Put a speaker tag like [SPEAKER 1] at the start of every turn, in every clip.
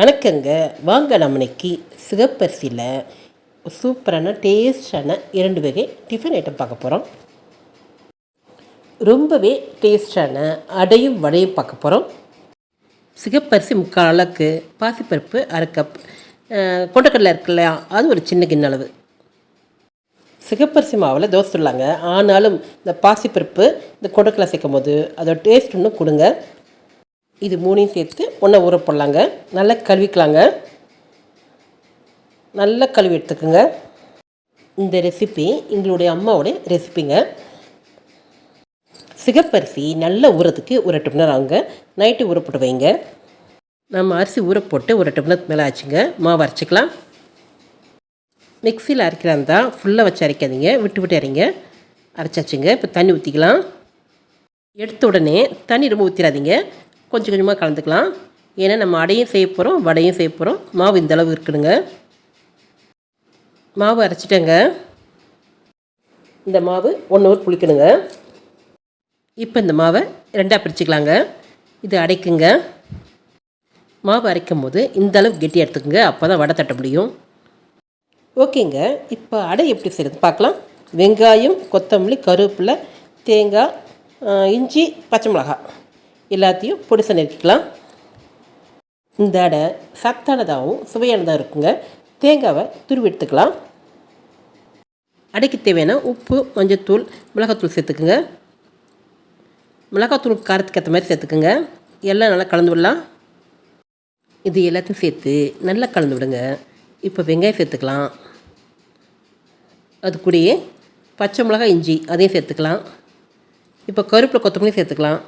[SPEAKER 1] வணக்கங்க. வாங்க நம்ம இன்னைக்கு சிகப்பரிசியில் சூப்பரான டேஸ்டான இரண்டு வகை டிஃபன் ஐட்டம் பார்க்க போகிறோம் ரொம்பவே டேஸ்டான அடையும் வடையும் பார்க்க போகிறோம் சிகப்பரிசி முக்கால் அளவுக்கு பாசிப்பருப்பு அரை கப். கொண்டக்கடலை இருக்கு இல்லையா அது ஒரு சின்ன கிண்ண அளவு. சிகப்பரிசி மாவில் தோசை சொல்லாங்க ஆனாலும் இந்த பாசிப்பருப்பு இந்த கொண்டக்கடலை சேர்க்கும் போது அதோட டேஸ்ட் இன்னும் கொடுங்க. இது மூணையும் சேர்த்து ஒன்றா ஊற போடலாங்க. நல்லா கழுவிக்கலாங்க. நல்லா கழுவி எடுத்துக்கோங்க. இந்த ரெசிபி எங்களுடைய அம்மாவோடைய ரெசிபிங்க சிகப்பரிசி நல்லா ஊறதுக்கு ஒரு எட்டு மணி நேரம் ஆகுங்க. நைட்டு ஊற போட்டு வைங்க. நம்ம அரிசி ஊற போட்டு ஒரு எட்டு மணி மேலே ஆச்சுங்க. மாவு அரைச்சிக்கலாம். மிக்சியில் அரைக்கிறா இருந்தால் ஃபுல்லாக வச்சு அரைக்காதீங்க. விட்டு விட்டு அரைங்க. அரைச்சாச்சுங்க. இப்போ தண்ணி ஊற்றிக்கலாம் எடுத்த உடனே தண்ணி ரொம்ப ஊற்றிடாதீங்க கொஞ்சம் கொஞ்சமாக கலந்துக்கலாம். ஏன்னா நம்ம அடையும் செய்ய போகிறோம் வடையும் செய்ய போகிறோம் மாவு இந்த அளவு இருக்குதுங்க. மாவு அரைச்சிட்டேங்க. இந்த மாவு ஒன் ஹவர் புளிக்கணுங்க. இப்போ இந்த மாவை ரெண்டாக பிரிச்சுக்கலாங்க. இது அடைக்குங்க. மாவு அரைக்கும் போது இந்த அளவு கெட்டி எடுத்துக்கோங்க. அப்போ தான் வடை தட்ட முடியும். ஓகேங்க. இப்போ அடை எப்படி செய்கிறது பார்க்கலாம். வெங்காயம் கொத்தமல்லி கருவேப்பிலை தேங்காய் இஞ்சி பச்சை மிளகாய். எல்லாத்தையும் பொடிசை நறுக்கிக்கலாம் இந்த அடை சத்தானதாகவும் சுவையானதாக இருக்குங்க. தேங்காவை துருவி எடுத்துக்கலாம். அடைக்கு தேவையான உப்பு மஞ்சத்தூள் மிளகாத்தூள் சேர்த்துக்குங்க. மிளகாத்தூள் காரத்துக்கு ஏற்ற மாதிரி சேர்த்துக்குங்க. எல்லாம் நல்லா கலந்து விடலாம். இது எல்லாத்தையும் சேர்த்து நல்லா கலந்து விடுங்க. இப்போ வெங்காயம் சேர்த்துக்கலாம். அது கூடயே பச்சை மிளகாய் இஞ்சி அதையும் சேர்த்துக்கலாம். இப்போ கருவேப்பிலை கொத்தமல்லி சேர்த்துக்கலாம்.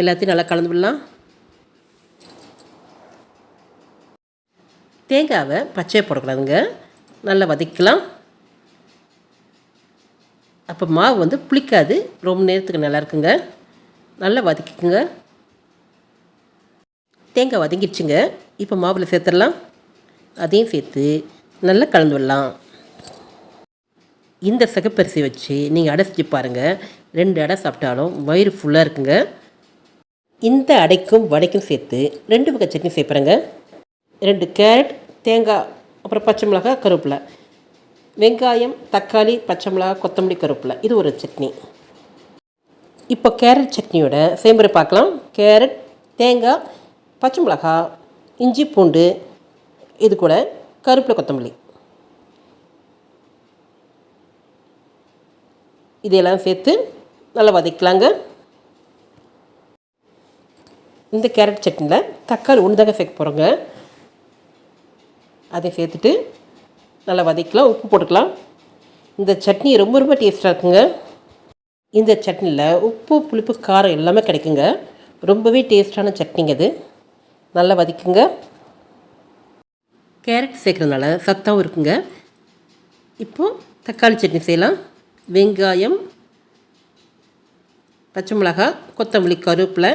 [SPEAKER 1] எல்லாத்தையும் நல்லா கலந்து விடலாம். தேங்காவை பச்சையை போடக்கூடாதுங்க நல்லா வதக்கலாம் அப்போ மாவு வந்து புளிக்காது. ரொம்ப நேரத்துக்கு நல்லா இருக்குங்க. நல்லா வதக்கிக்குங்க. தேங்காய் வதங்கிடுச்சுங்க. இப்போ மாவில் சேர்த்துடலாம். அதையும் சேர்த்து நல்லா கலந்து விடலாம். இந்த சிகப்பரிசி வச்சு நீங்கள் அடை செஞ்சு பாருங்கள் ரெண்டு அடை சாப்பிட்டாலும் வயிறு ஃபுல்லாக இருக்குங்க. இந்த அடைக்கும் வடைக்கும் சேர்த்து ரெண்டு வகை சட்னி சேர்ப்புறேங்க ரெண்டு கேரட் தேங்காய் அப்புறம் பச்சை மிளகாய் கருவேப்பிலை. வெங்காயம் தக்காளி பச்சை மிளகாய் கொத்தமல்லி கருவேப்பிலை. இது ஒரு சட்னி. இப்போ கேரட் சட்னியோட செய்முறை பார்க்கலாம். கேரட் தேங்காய் பச்சை மிளகாய் இஞ்சி பூண்டு இது கூட கருவேப்பிலை கொத்தமல்லி. இதையெல்லாம் சேர்த்து நல்லா வதக்கலாங்க. இந்த கேரட் சட்னியில் தக்காளி உண்டுதாங்க சேர்க்க போகிறோங்க அதை சேர்த்துட்டு நல்லா வதக்கலாம் உப்பு போட்டுக்கலாம். இந்த சட்னி ரொம்ப ரொம்ப டேஸ்ட்டாக இருக்குங்க. இந்த சட்னியில் உப்பு புளிப்பு காரம் எல்லாமே கிடைக்குங்க. ரொம்பவே டேஸ்டான சட்னிங்க அது நல்லா வதக்குங்க. கேரட் சேர்க்குறதுனால சத்தாகவும் இருக்குங்க. இப்போது தக்காளி சட்னி செய்யலாம். வெங்காயம் பச்சை மிளகாய் கொத்தமல்லி கருவேப்பிலை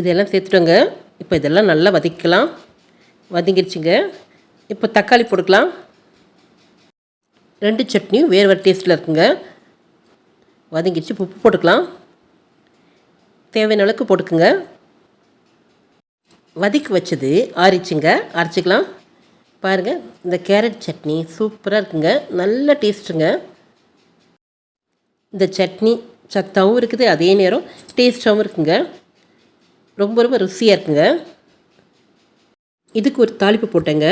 [SPEAKER 1] இதெல்லாம் சேர்த்துட்டோங்க. இப்போ இதெல்லாம் நல்லா வதக்கலாம் வதங்கிடுச்சுங்க இப்போ தக்காளி போட்டுக்கலாம். ரெண்டு சட்னியும் வேறு வேறு டேஸ்ட்டில் இருக்குங்க. வதங்கிடுச்சு உப்பு போட்டுக்கலாம். தேவையான அளவுக்கு போட்டுக்குங்க. வதக்கி வச்சது ஆறிச்சுங்க அரைச்சிக்கலாம். பாருங்கள் இந்த கேரட் சட்னி சூப்பராக இருக்குங்க. நல்ல டேஸ்ட்டுங்க இந்த சட்னி சத்தாகவும் இருக்குது. அதே நேரம் டேஸ்ட்டாகவும் இருக்குங்க. ரொம்ப ரொம்ப ருசியாக இருக்குங்க. இதுக்கு ஒரு தாளிப்பு போட்டேங்க.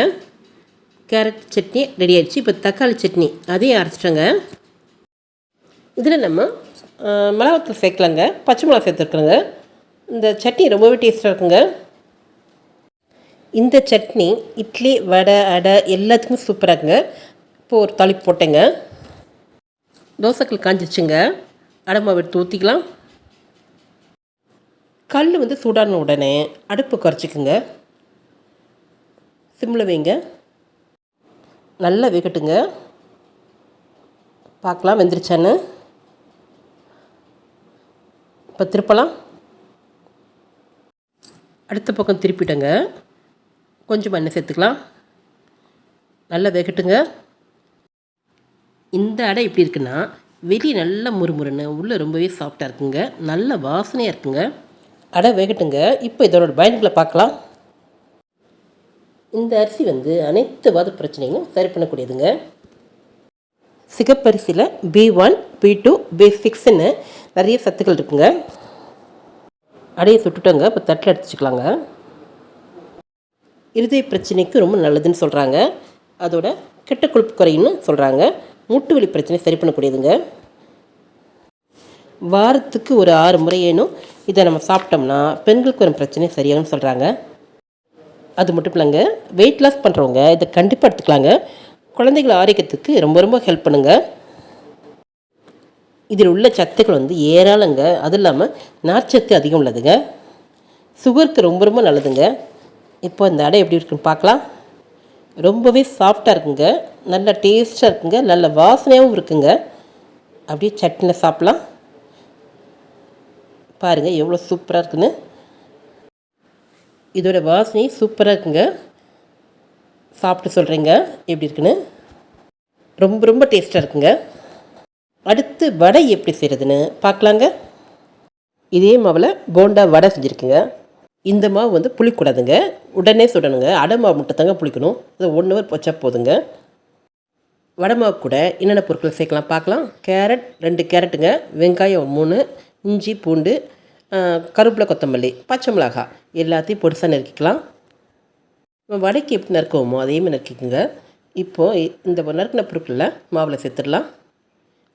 [SPEAKER 1] கேரட் சட்னி ரெடி ஆயிடுச்சு. இப்போ தக்காளி சட்னி அதையும் அரைச்சிட்டோங்க. இதில் நம்ம மிளகாத்தூள் சேர்க்கலாங்க. பச்சை மிளகா சேர்த்துருக்குறோங்க. இந்த சட்னி ரொம்பவே டேஸ்ட்டாக இருக்குங்க. இந்த சட்னி இட்லி வடை அடை எல்லாத்துக்கும் சூப்பராக இருக்குங்க. இப்போ ஒரு தாளிப்பு போட்டேங்க. தோசைக்கல் காஞ்சிச்சுங்க அடை மாவு எடுத்து ஊற்றிக்கலாம் கல் வந்து சூடான உடனே அடுப்பு குறைச்சிக்குங்க. சிம்மில் வைங்க. நல்லா வேகட்டுங்க. பார்க்கலாம் வெந்துருச்சான்னு. இப்போ திருப்பலாம். அடுத்த பக்கம் திருப்பிட்டங்க. கொஞ்சம் எண்ணெய் சேர்த்துக்கலாம். நல்லா வேகட்டுங்க. இந்த அடை எப்படி இருக்குன்னா வெளியே நல்லா முறுமுறுன்னு உள்ளே ரொம்பவே சாஃப்டாக இருக்குங்க. நல்ல வாசனையாக இருக்குங்க. அடை வேகட்டுங்க. இப்போ இதோட பயன்களை பார்க்கலாம். இந்த அரிசி வந்து அனைத்து வாத பிரச்சனைகளும் சரி பண்ணக்கூடியதுங்க. சிகப்பரிசியில் B one B two B சிக்ஸ்ன்னு நிறைய சத்துக்கள் இருக்குங்க. அடையை சுட்டுட்டோங்க இப்போ தட்டில் எடுத்துக்கலாங்க இருதய பிரச்சனைக்கு ரொம்ப நல்லதுன்னு சொல்கிறாங்க அதோட கெட்ட கொழுப்பு குறையுன்னு சொல்கிறாங்க மூட்டு வலி பிரச்சனை சரி பண்ணக்கூடியதுங்க. வாரத்துக்கு ஒரு ஆறு முறையேனும் இதை நம்ம சாப்பிட்டோம்னா பெண்களுக்கு வரும் பிரச்சனை சரியாகும்னு சொல்கிறாங்க அது மட்டும் இல்லைங்க வெயிட் லாஸ் பண்ணுறவங்க இதை கண்டிப்பாக எடுத்துக்கலாங்க. குழந்தைகள் ஆரோக்கியத்துக்கு ரொம்ப ரொம்ப ஹெல்ப் பண்ணுங்க. இதில் உள்ள சத்துக்கள் வந்து ஏராளங்க. அது இல்லாமல் நார்ச்சத்து அதிகம் உள்ளதுங்க. சுகருக்கு ரொம்ப ரொம்ப நல்லதுங்க. இப்போ இந்த அடை எப்படி இருக்குன்னு பார்க்கலாம். ரொம்பவே சாஃப்டாக இருக்குங்க. நல்ல டேஸ்ட்டாக இருக்குங்க. நல்ல வாசனையாகவும் இருக்குங்க. அப்படியே சட்னியில் சாப்பிட்லாம். பாருங்கள் எவ்வளோ சூப்பராக இருக்குன்னு. இதோட வாசனை சூப்பராக இருக்குங்க. சாப்பிட்டு சொல்கிறீங்க எப்படி இருக்குன்னு. ரொம்ப ரொம்ப டேஸ்ட்டாக இருக்குங்க. அடுத்து வடை எப்படி செய்கிறதுன்னு பார்க்கலாங்க. இதே மாவில் போண்டா வடை செஞ்சுருக்குங்க. இந்த மாவு வந்து புளிக்கூடாதுங்க. உடனே சுடணுங்க. அடை மாவு மட்டும் தாங்க புளிக்கணும். அது ஒன் ஹவர் வச்சா போதுங்க. வடை மாவு கூட என்னென்ன பொருட்கள் சேர்க்கலாம் பார்க்கலாம். கேரட் ரெண்டு கேரட்டுங்க. வெங்காயம் மூணு. இஞ்சி பூண்டு கருப்பில் கொத்தமல்லி பச்சை மிளகாய் எல்லாத்தையும் பொடிசாக நறுக்கிக்கலாம். நம்ம வடைக்கு எப்படி நறுக்குவோமோ அதையும் நறுக்கிக்கோங்க. இப்போது இந்த நறுக்கின பொருட்களில் மாவில் சேர்த்துடலாம்.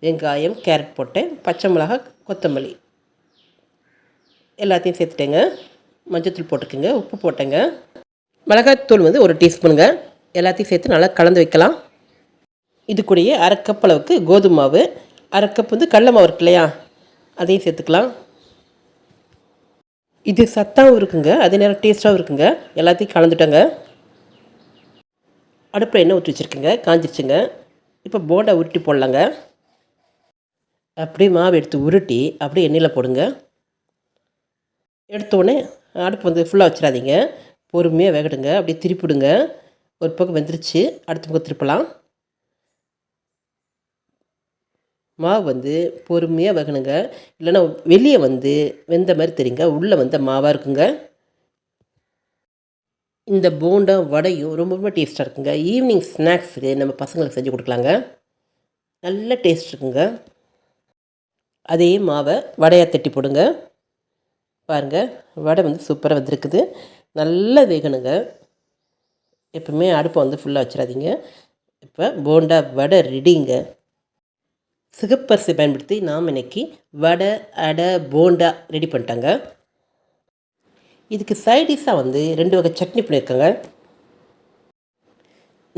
[SPEAKER 1] வெங்காயம் கேரட் போட்டேன் பச்சை மிளகாய் கொத்தமல்லி எல்லாத்தையும் சேர்த்துட்டேங்க. மஞ்சத்தூள் போட்டுக்கோங்க உப்பு போட்டேங்க. மிளகாய்த்தூள் வந்து ஒரு டீஸ்பூனுங்க. எல்லாத்தையும் சேர்த்து நல்லா கலந்து வைக்கலாம். இது கூடயே அரை கப் அளவுக்கு கோதுமை மாவு. அரை கப் வந்து கடல மாவு இருக்கு இல்லையா? அதையும் சேர்த்துக்கலாம். இது சத்தாகவும் இருக்குங்க. அதே நேரம் டேஸ்ட்டாகவும் இருக்குங்க. எல்லாத்தையும் கலந்துட்டோங்க. அடுப்பில் எண்ணெய் ஊற்றி வச்சுருக்குங்க. காஞ்சிருச்சுங்க. இப்போ போண்டா உருட்டி போடலாங்க. அப்படியே மாவு எடுத்து உருட்டி அப்படியே எண்ணெயில் போடுங்க. எடுத்தோடனே அடுப்பு வந்து ஃபுல்லாக வச்சிடாதீங்க. பொறுமையாக வேகடுங்க அப்படியே திருப்பிடுங்க. ஒரு பக்கம் வெந்துருச்சு. அடுத்த பக்கம் திருப்பலாம். மாவு வந்து பொறுமையாக வகணுங்க. இல்லைன்னா வெளியே வந்து வெந்த மாதிரி தெரியுங்க. உள்ளே வந்து மாவாக இருக்குங்க. இந்த போண்டா வடையும் ரொம்ப ரொம்ப டேஸ்ட்டாக இருக்குங்க. ஈவினிங் ஸ்நாக்ஸுக்கு நம்ம பசங்களுக்கு செஞ்சு கொடுக்கலாங்க. நல்ல டேஸ்ட் இருக்குங்க. அதே மாவை வடையாக தட்டி போடுங்க. பாருங்கள் வடை வந்து சூப்பராக வந்திருக்குது. நல்லா வேகணுங்க. எப்பவுமே அடுப்பை வந்து ஃபுல்லாக வச்சிடாதீங்க. இப்போ போண்டா வடை ரெடிங்க சிகப்பரிசி பயன்படுத்தி நாம் இன்னைக்கு வடை அடை போண்டா ரெடி பண்ணிட்டாங்க. இதுக்கு சைடிஷாக வந்து ரெண்டு வகை சட்னி பண்ணியிருக்காங்க.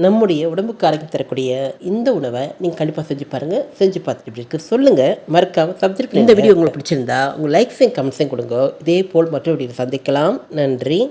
[SPEAKER 1] நம்முடைய உடம்புக்கு ஆரோக்கியம் தரக்கூடிய இந்த உணவை நீங்கள் கண்டிப்பாக செஞ்சு பாருங்கள் செஞ்சு பார்த்துட்டு இருக்குது சொல்லுங்கள் மறக்காமல் சப்ஸ்கிரைப் இந்த வீடியோ உங்களுக்கு பிடிச்சிருந்தா உங்கள் லைக்ஸையும் கமெண்ட்ஸையும் கொடுங்க. இதே போல் மற்ற வீடியோவில் சந்திக்கலாம். நன்றி.